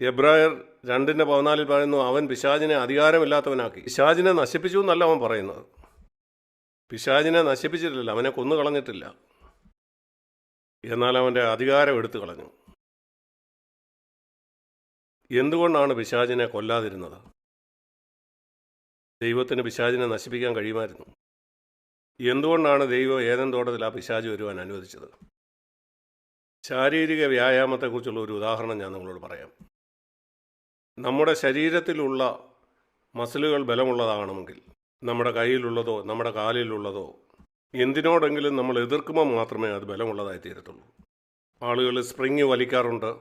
എബ്രായർ രണ്ടിന്റെ പതിനാലിൽ പറയുന്നു അവൻ പിശാചിനെ അധികാരമില്ലാത്തവനാക്കി. പിശാചിനെ നശിപ്പിച്ചു എന്നല്ല അവൻ പറയുന്നത്. പിശാചിനെ നശിപ്പിച്ചിട്ടില്ല അവനെ കൊന്നു കളഞ്ഞിട്ടില്ല എന്നാൽ അവന്റെ അധികാരം എടുത്തു കളഞ്ഞു. എന്തുകൊണ്ടാണ് പിശാചിനെ കൊല്ലാതിരുന്നത്? ദൈവത്തിന് പിശാചിനെ നശിപ്പിക്കാൻ കഴിയുമായിരുന്നു. എന്തുകൊണ്ടാണ് ദൈവം ഏതൻ തോട്ടത്തിൽ ആ പിശാജ് വരുവാൻ അനുവദിച്ചത്? ശാരീരിക വ്യായാമത്തെക്കുറിച്ചുള്ള ഒരു ഉദാഹരണം ഞാൻ നിങ്ങളോട് പറയാം. നമ്മുടെ ശരീരത്തിലുള്ള മസിലുകൾ ബലമുള്ളതാകണമെങ്കിൽ നമ്മുടെ കയ്യിലുള്ളതോ നമ്മുടെ കാലിലുള്ളതോ എന്തിനോടെങ്കിലും നമ്മൾ എതിർക്കുമ്പോൾ മാത്രമേ അത് ബലമുള്ളതായി തീരത്തുള്ളൂ. ആളുകൾ സ്പ്രിങ് വലിക്കാറുണ്ട്.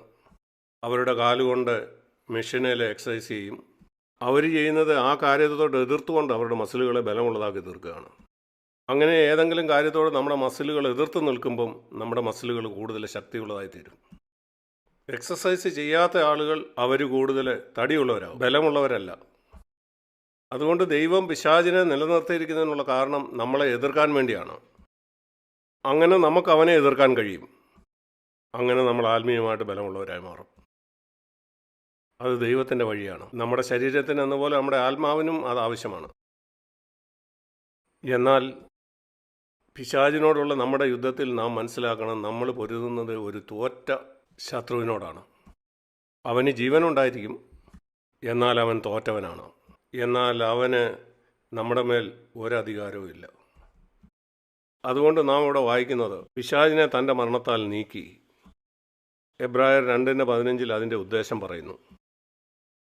അവരുടെ കാലുകൊണ്ട് മെഷീനിൽ എക്സസൈസ് ചെയ്യും. അവർ ചെയ്യുന്നത് ആ കാര്യത്തോട് എതിർത്തുകൊണ്ട് അവരുടെ മസിലുകളെ ബലമുള്ളതാക്കി തീർക്കുകയാണ്. അങ്ങനെ ഏതെങ്കിലും കാര്യത്തോട് നമ്മുടെ മസിലുകൾ എതിർത്ത് നിൽക്കുമ്പം നമ്മുടെ മസിലുകൾ കൂടുതൽ ശക്തിയുള്ളതായി തീരും. എക്സസൈസ് ചെയ്യാത്ത ആളുകൾ അവർ കൂടുതൽ തടിയുള്ളവരാകും ബലമുള്ളവരല്ല. അതുകൊണ്ട് ദൈവം പിശാചിനെ നിലനിർത്തിയിരിക്കുന്നതിനുള്ള കാരണം നമ്മളെ എതിർക്കാൻ വേണ്ടിയാണ്. അങ്ങനെ നമുക്ക് അവനെ എതിർക്കാൻ കഴിയും. അങ്ങനെ നമ്മൾ ആത്മീയമായിട്ട് ബലമുള്ളവരായി മാറും. അത് ദൈവത്തിന്റെ വഴിയാണ്. നമ്മുടെ ശരീരത്തിന് എന്നപോലെ നമ്മുടെ ആത്മാവിനും അത് ആവശ്യമാണ്. എന്നാൽ പിശാചിനോടുള്ള നമ്മുടെ യുദ്ധത്തിൽ നാം മനസ്സിലാക്കണം നമ്മൾ പൊരുതുന്നത് ഒരു തോറ്റ ശത്രുവിനോടാണ്. അവന് ജീവനുണ്ടായിരിക്കും. എന്നാൽ അവൻ തോറ്റവനാണ്. എന്നാൽ അവന് നമ്മുടെ മേൽ ഒരധികാരവും ഇല്ല. അതുകൊണ്ട് നാം ഇവിടെ വായിക്കുന്നത് പിശാജിനെ തന്റെ മരണത്താൽ നീക്കി. എബ്രായർ രണ്ടിന്റെ പതിനഞ്ചിൽ അതിന്റെ ഉദ്ദേശം പറയുന്നു.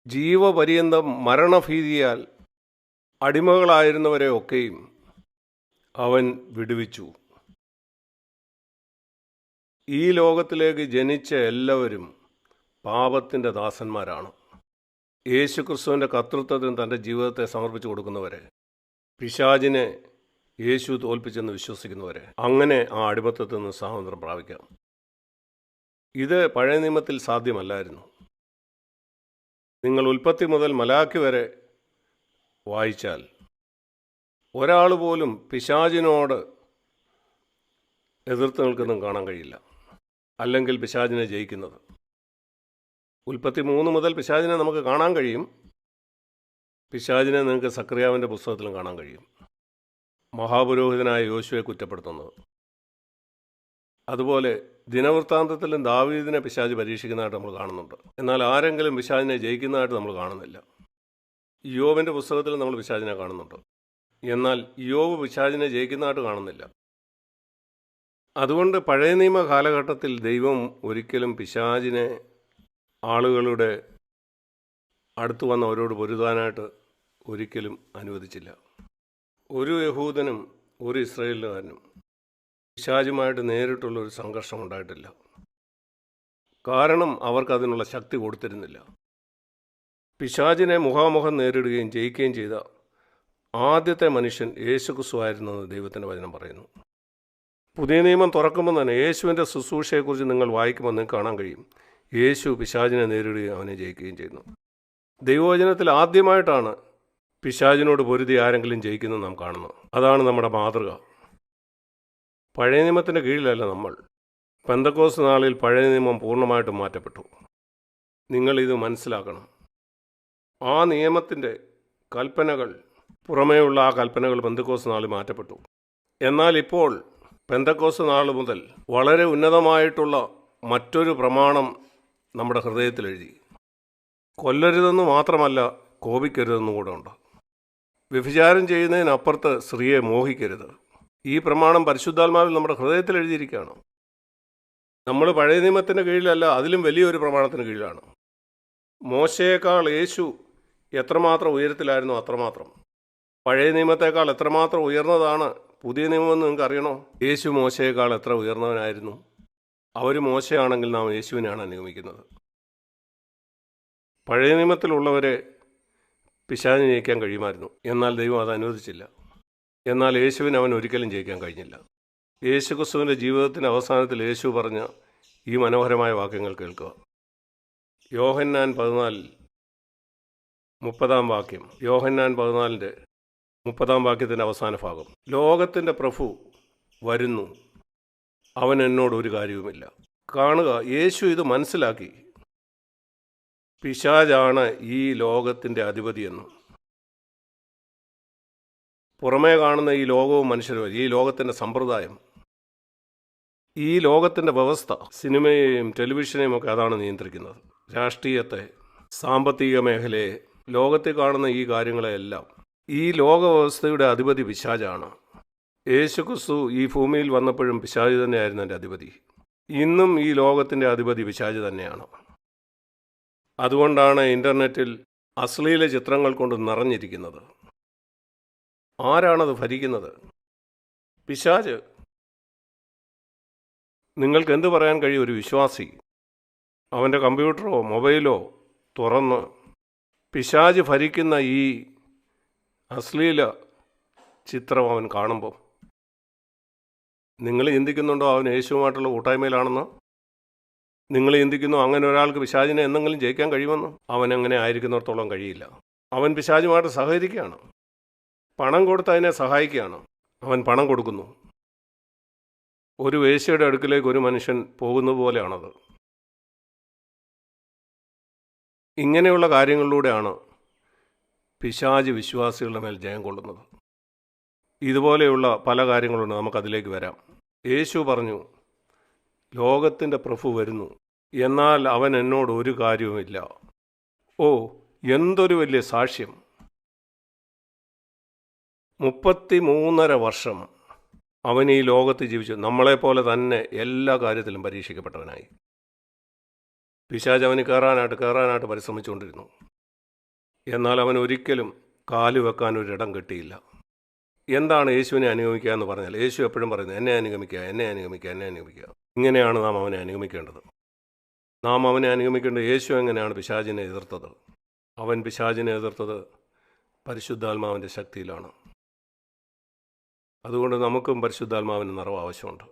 ജീവപര്യന്തം മരണഭീതിയാൽ അടിമകളായിരുന്നവരെയൊക്കെയും അവൻ വിടുവിച്ചു. ഈ ലോകത്തിലേക്ക് ജനിച്ച എല്ലാവരും പാപത്തിന്റെ ദാസന്മാരാണ്. യേശു ക്രിസ്തുവിന്റെ കർത്തൃത്വത്തിന് തന്റെ ജീവിതത്തെ സമർപ്പിച്ചു കൊടുക്കുന്നവരെ പിശാജിനെ യേശു തോൽപ്പിച്ചെന്ന് വിശ്വസിക്കുന്നവരെ അങ്ങനെ ആ അടിമത്തത്തിൽ നിന്ന് സ്വാതന്ത്ര്യം പ്രാപിക്കാം. ഇത് പഴയ നിയമത്തിൽ സാധ്യമല്ലായിരുന്നു. നിങ്ങൾ ഉൽപ്പത്തി മുതൽ മലാക്കി വരെ വായിച്ചാൽ ഒരാൾ പോലും പിശാചിനോട് എതിർത്ത് നിൽക്കുന്നതും കാണാൻ കഴിയില്ല. അല്ലെങ്കിൽ പിശാചിനെ ജയിക്കുന്നത്. ഉൽപ്പത്തി മൂന്ന് മുതൽ പിശാചിനെ നമുക്ക് കാണാൻ കഴിയും. പിശാചിനെ നിങ്ങൾക്ക് സക്രിയാവിന്റെ പുസ്തകത്തിലും കാണാൻ കഴിയും. മഹാപുരോഹിതനായ യോശുവെ കുറ്റപ്പെടുത്തുന്നത്. അതുപോലെ ദിനവൃത്താന്തത്തിലും ദാവീദിനെ പിശാജ് പരീക്ഷിക്കുന്നതായിട്ട് നമ്മൾ കാണുന്നുണ്ട്. എന്നാൽ ആരെങ്കിലും പിശാജിനെ ജയിക്കുന്നതായിട്ട് നമ്മൾ കാണുന്നില്ല. യോവിന്റെ പുസ്തകത്തിൽ നമ്മൾ പിശാജിനെ കാണുന്നുണ്ട്. എന്നാൽ യോവ് പിശാജിനെ ജയിക്കുന്നതായിട്ട് കാണുന്നില്ല. അതുകൊണ്ട് പഴയ നിയമ കാലഘട്ടത്തിൽ ദൈവം ഒരിക്കലും പിശാചിനെ ആളുകളുടെ അടുത്ത് വന്ന് അവരോട് പൊരുതാനായിട്ട് ഒരിക്കലും അനുവദിച്ചില്ല. ഒരു യഹൂദനും ഒരു ഇസ്രയേലുകാരനും പിശാചുമായിട്ട് നേരിട്ടുള്ള ഒരു സംഘർഷം ഉണ്ടായിട്ടില്ല. കാരണം അവർക്കതിനുള്ള ശക്തി കൊടുത്തിരുന്നില്ല. പിശാചിനെ മുഖാമുഖം നേരിടുകയും ജയിക്കുകയും ചെയ്ത ആദ്യത്തെ മനുഷ്യൻ യേശുക്രിസ്തു ആയിരുന്നെന്ന് ദൈവത്തിന്റെ വചനം പറയുന്നു. പുതിയ നിയമം തുറക്കുമ്പോൾ തന്നെ യേശുവിന്റെ ശുശ്രൂഷയെക്കുറിച്ച് നിങ്ങൾ വായിക്കുമ്പോൾ നിങ്ങൾക്ക് കാണാൻ കഴിയും. യേശു പിശാചിനെ നേരിടുകയും അവനെ ജയിക്കുകയും ചെയ്യുന്നു. ദൈവവചനത്തിൽ ആദ്യമായിട്ടാണ് പിശാചിനോട് പൊരുതി ആരെങ്കിലും ജയിക്കുന്നത് നാം കാണുന്നത്. അതാണ് നമ്മുടെ മാതൃക. പഴയ നിയമത്തിന്റെ കീഴിലല്ല നമ്മൾ. പെന്തക്കോസ് നാളിൽ പഴയ നിയമം പൂർണമായിട്ടും മാറ്റപ്പെട്ടു. നിങ്ങളിത് മനസ്സിലാക്കണം. ആ നിയമത്തിന്റെ കൽപ്പനകൾ പുറമേയുള്ള ആ കൽപ്പനകൾ പെന്തക്കോസ് നാളിൽ മാറ്റപ്പെട്ടു. എന്നാൽ ഇപ്പോൾ പെന്തക്കോസ് നാൾ മുതൽ വളരെ ഉന്നതമായിട്ടുള്ള മറ്റൊരു പ്രമാണം നമ്മുടെ ഹൃദയത്തിൽ എഴുതി കൊല്ലരുതെന്ന് മാത്രമല്ല കോപിക്കരുതെന്നും കൂടെ ഉണ്ട്. വ്യഭിചാരം ചെയ്യുന്നതിനപ്പുറത്ത് സ്ത്രീയെ മോഹിക്കരുത്. ഈ പ്രമാണം പരിശുദ്ധാത്മാവിൽ നമ്മുടെ ഹൃദയത്തിൽ എഴുതിയിരിക്കുകയാണ്. നമ്മൾ പഴയ നിയമത്തിന്റെ കീഴിലല്ല അതിലും വലിയൊരു പ്രമാണത്തിന് കീഴിലാണ്. മോശയേക്കാൾ യേശു എത്രമാത്രം ഉയരത്തിലായിരുന്നു അത്രമാത്രം. പഴയ നിയമത്തേക്കാൾ എത്രമാത്രം ഉയർന്നതാണ് പുതിയ നിയമമെന്ന് നിങ്ങൾക്ക് അറിയണോ യേശു മോശയേക്കാൾ എത്ര ഉയർന്നവനായിരുന്നു? അവർ മോശയാണെങ്കിൽ നാം യേശുവിനെയാണ് അനുഗമിക്കുന്നത്. പഴയ നിയമത്തിലുള്ളവരെ പിശാചിനെ ജയിക്കാൻ കഴിയുമായിരുന്നു. എന്നാൽ ദൈവം അത് അനുവദിച്ചില്ല. എന്നാൽ യേശുവിന് അവൻ ഒരിക്കലും ജയിക്കാൻ കഴിഞ്ഞില്ല. യേശു ക്രിസ്തുവിന്റെ ജീവിതത്തിന്റെ അവസാനത്തിൽ യേശു പറഞ്ഞ ഈ മനോഹരമായ വാക്യങ്ങൾ കേൾക്കുക. യോഹന്നാൻ പതിനാലിൽ മുപ്പതാം വാക്യം. യോഹന്നാൻ പതിനാലിന്റെ മുപ്പതാം വാക്യത്തിന്റെ അവസാന ഭാഗം. ലോകത്തിന്റെ പ്രഭു വരുന്നു. അവൻ എന്നോട് ഒരു കാര്യവുമില്ല. കാണുക യേശു ഇത് മനസ്സിലാക്കി. പിശാജാണ് ഈ ലോകത്തിന്റെ അധിപതിയെന്നും. പുറമേ കാണുന്ന ഈ ലോകവും മനുഷ്യരും ഈ ലോകത്തിന്റെ സമ്പ്രദായം. ഈ ലോകത്തിന്റെ വ്യവസ്ഥ സിനിമയെയും ടെലിവിഷനെയും ഒക്കെ അതാണ് നിയന്ത്രിക്കുന്നത്. രാഷ്ട്രീയത്തെ സാമ്പത്തിക മേഖലയെ ലോകത്തിൽ കാണുന്ന ഈ കാര്യങ്ങളെല്ലാം ഈ ലോകവ്യവസ്ഥയുടെ അധിപതി പിശാജാണ് യേശുക്രിസ്തു ഈ ഭൂമിയിൽ വന്നപ്പോഴും പിശാജ് തന്നെയായിരുന്നു എന്റെ അധിപതി. ഇന്നും ഈ ലോകത്തിന്റെ അധിപതി പിശാജ് തന്നെയാണ്. അതുകൊണ്ടാണ് ഇന്റർനെറ്റിൽ അശ്ലീല ചിത്രങ്ങൾ കൊണ്ട് നിറഞ്ഞിരിക്കുന്നത്. ആരാണത് ഭരിക്കുന്നത്? പിശാജ് നിങ്ങൾക്ക് എന്ത് പറയാൻ കഴിയും ഒരു വിശ്വാസി? അവന്റെ കമ്പ്യൂട്ടറോ മൊബൈലോ തുറന്ന് പിശാജ് ഭരിക്കുന്ന ഈ അശ്ലീല ചിത്രം അവൻ കാണുമ്പോൾ നിങ്ങൾ ചിന്തിക്കുന്നുണ്ടോ അവൻ യേശുവുമായിട്ടുള്ള കൂട്ടായ്മയിലാണെന്ന്? നിങ്ങൾ ചിന്തിക്കുന്നു അങ്ങനെ ഒരാൾക്ക് പിശാചിനെ എന്തെങ്കിലും ജയിക്കാൻ കഴിയുമെന്ന്? അവൻ അങ്ങനെ ആയിരിക്കുന്നിടത്തോളം കഴിയില്ല. അവൻ പിശാചുമായിട്ട് സഹകരിക്കുകയാണ്. പണം കൊടുത്ത് അതിനെ സഹായിക്കുകയാണ്. അവൻ പണം കൊടുക്കുന്നു. ഒരു വേശ്യയുടെ അടുക്കിലേക്ക് ഒരു മനുഷ്യൻ പോകുന്നതുപോലെയാണത് ഇങ്ങനെയുള്ള കാര്യങ്ങളിലൂടെയാണ് പിശാജ് വിശ്വാസികളുടെ മേൽ ജയം കൊള്ളുന്നത്. ഇതുപോലെയുള്ള പല കാര്യങ്ങളുണ്ട് നമുക്കതിലേക്ക് വരാം. യേശു പറഞ്ഞു ലോകത്തിന്റെ പ്രഭു വരുന്നു. എന്നാൽ അവൻ എന്നോട് ഒരു കാര്യവുമില്ല ഓ എന്തൊരു വലിയ സാക്ഷ്യം. മുപ്പത്തി മൂന്നര വർഷം അവൻ ഈ ലോകത്ത് ജീവിച്ചു. നമ്മളെപ്പോലെ തന്നെ എല്ലാ കാര്യത്തിലും പരീക്ഷിക്കപ്പെട്ടവനായി. പിശാജ് അവന് കയറാനായിട്ട് കയറാനായിട്ട് പരിശ്രമിച്ചുകൊണ്ടിരുന്നു. എന്നാൽ അവൻ ഒരിക്കലും കാൽ വെക്കാൻ ഒരിടം കിട്ടിയില്ല. എന്താണ് യേശുവിനെ അനുഗമിക്കുക എന്ന് പറഞ്ഞാൽ യേശു എപ്പോഴും പറയുന്നത് എന്നെ അനുഗമിക്കുക എന്നെ അനുഗമിക്കുക എന്നെ അനുഗമിക്കുക. ഇങ്ങനെയാണ് നാം അവനെ അനുഗമിക്കേണ്ടത്. നാം അവനെ അനുഗമിക്കേണ്ട യേശു എങ്ങനെയാണ് പിശാചിനെ എതിർത്തത്? അവൻ പിശാചിനെ എതിർത്തത് പരിശുദ്ധാത്മാവിന്റെ ശക്തിയിലാണ്. അതുകൊണ്ട് നമുക്കും പരിശുദ്ധാത്മാവിന് നിറവ് ആവശ്യമുണ്ട്.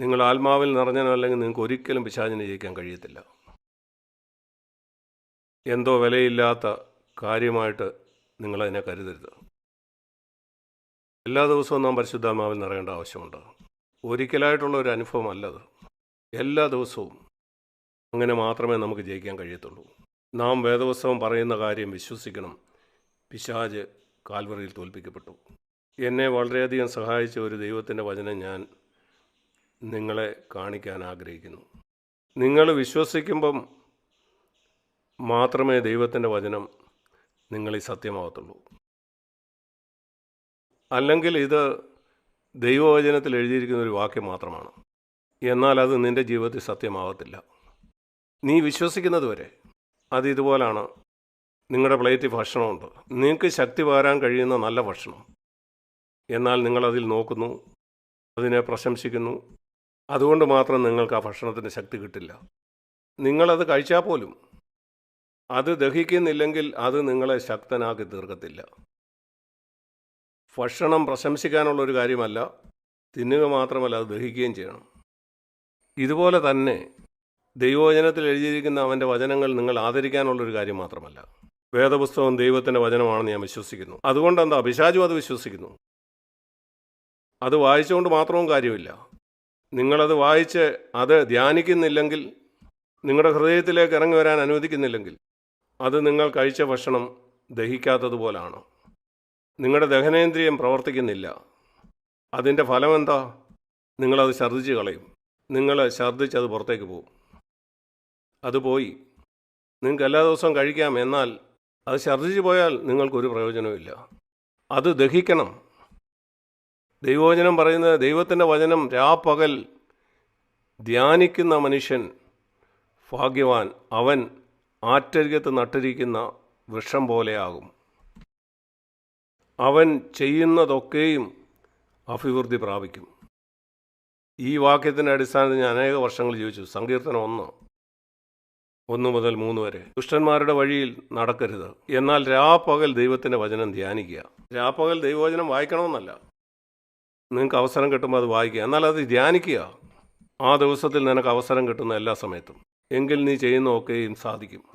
നിങ്ങൾ ആത്മാവിൽ നിറഞ്ഞനോ അല്ലെങ്കിൽ നിങ്ങൾക്ക് ഒരിക്കലും പിശാചിനെ ജയിക്കാൻ കഴിയത്തില്ല. എന്തോ വിലയില്ലാത്ത കാര്യമായിട്ട് നിങ്ങളതിനെ കരുതരുത്. എല്ലാ ദിവസവും നാം പരിശുദ്ധാത്മാവിൽ നിറയേണ്ട ആവശ്യമുണ്ട്. ഒരിക്കലായിട്ടുള്ള ഒരു അനുഭവം അല്ലത് എല്ലാ ദിവസവും അങ്ങനെ മാത്രമേ നമുക്ക് ജയിക്കാൻ കഴിയത്തുള്ളൂ. നാം വേദപുസ്തകം പറയുന്ന കാര്യം വിശ്വസിക്കണം. പിശാജ് കാൽവറിയിൽ തോൽപ്പിക്കപ്പെട്ടു. എന്നെ വളരെയധികം സഹായിച്ച ഒരു ദൈവത്തിന്റെ വചനം ഞാൻ നിങ്ങളെ കാണിക്കാൻ ആഗ്രഹിക്കുന്നു. നിങ്ങൾ വിശ്വസിക്കുമ്പം മാത്രമേ ദൈവത്തിന്റെ വചനം നിങ്ങളിൽ സത്യമാകത്തുള്ളൂ. അല്ലെങ്കിൽ ഇത് ദൈവവചനത്തിൽ എഴുതിയിരിക്കുന്ന ഒരു വാക്യം മാത്രമാണ്. എന്നാൽ അത് നിന്റെ ജീവിതത്തിൽ സത്യമാകത്തില്ല. നീ വിശ്വസിക്കുന്നതുവരെ അത് ഇതുപോലാണ്. നിങ്ങളുടെ പ്ലേറ്റിൽ ഭക്ഷണമുണ്ട്. നിങ്ങൾക്ക് ശക്തി പകരാൻ കഴിയുന്ന നല്ല ഭക്ഷണം. എന്നാൽ നിങ്ങളതിൽ നോക്കുന്നു അതിനെ പ്രശംസിക്കുന്നു. അതുകൊണ്ട് മാത്രം നിങ്ങൾക്ക് ആ ഭക്ഷണത്തിന്റെ ശക്തി കിട്ടില്ല. നിങ്ങളത് കഴിച്ചാൽ പോലും അത് ദഹിക്കുന്നില്ലെങ്കിൽ അത് നിങ്ങളെ ശക്തനാക്കി തീർക്കത്തില്ല. ഭക്ഷണം പ്രശംസിക്കാനുള്ള ഒരു കാര്യമല്ല തിന്നുക മാത്രമല്ല അത് ദഹിക്കുകയും ചെയ്യണം. ഇതുപോലെ തന്നെ ദൈവവചനത്തിൽ എഴുതിയിരിക്കുന്ന അവന്റെ വചനങ്ങൾ നിങ്ങൾ ആദരിക്കാനുള്ളൊരു കാര്യം മാത്രമല്ല. വേദപുസ്തകം ദൈവത്തിന്റെ വചനമാണെന്ന് ഞാൻ വിശ്വസിക്കുന്നു. അതുകൊണ്ട് എന്താ അത് വിശ്വസിക്കുന്നു. അത് വായിച്ചുകൊണ്ട് മാത്രവും കാര്യമില്ല. നിങ്ങളത് വായിച്ച് അത് ധ്യാനിക്കുന്നില്ലെങ്കിൽ നിങ്ങളുടെ ഹൃദയത്തിലേക്ക് ഇറങ്ങി വരാൻ അനുവദിക്കുന്നില്ലെങ്കിൽ അത് നിങ്ങൾ കഴിച്ച ഭക്ഷണം ദഹിക്കാത്തതുപോലാണ്. നിങ്ങളുടെ ദഹനേന്ദ്രിയം പ്രവർത്തിക്കുന്നില്ല. അതിന്റെ ഫലം എന്താ നിങ്ങളത് ഛർദ്ദിച്ച് കളയും. നിങ്ങൾ ഛർദ്ദിച്ച് അത് പുറത്തേക്ക് പോകും. അത് പോയി. നിങ്ങൾക്ക് എല്ലാ ദിവസവും കഴിക്കാം എന്നാൽ അത് ഛർദ്ദിച്ച് പോയാൽ നിങ്ങൾക്കൊരു പ്രയോജനവുമില്ല. അത് ദഹിക്കണം. ദൈവവചനം പറയുന്നത് ദൈവത്തിന്റെ വചനം രാപ്പകൽ ധ്യാനിക്കുന്ന മനുഷ്യൻ ഭാഗ്യവാൻ. അവൻ ആറ്റരികത്ത് നട്ടിരിക്കുന്ന വൃക്ഷം പോലെയാകും. അവൻ ചെയ്യുന്നതൊക്കെയും അഭിവൃദ്ധി പ്രാപിക്കും. ഈ വാക്യത്തിന്റെ അടിസ്ഥാനത്തിൽ ഞാൻ അനേക വർഷങ്ങൾ ജീവിച്ചു. സങ്കീർത്തനം ഒന്ന് ഒന്ന് മുതൽ മൂന്ന് വരെ. ദുഷ്ടന്മാരുടെ വഴിയിൽ നടക്കരുത്. എന്നാൽ രാപ്പകൽ ദൈവത്തിന്റെ വചനം ധ്യാനിക്കുക. രാപ്പകൽ ദൈവവചനം വായിക്കണമെന്നല്ല. നിങ്ങൾക്ക് അവസരം കിട്ടുമ്പോൾ അത് വായിക്കുക. എന്നാൽ അത് ധ്യാനിക്കുക. ആ ദിവസത്തിൽ നിനക്ക് അവസരം കിട്ടുന്ന എല്ലാ സമയത്തും. എങ്കിൽ നീ ചെയ്യുന്ന ഒക്കെയും സാധിക്കും.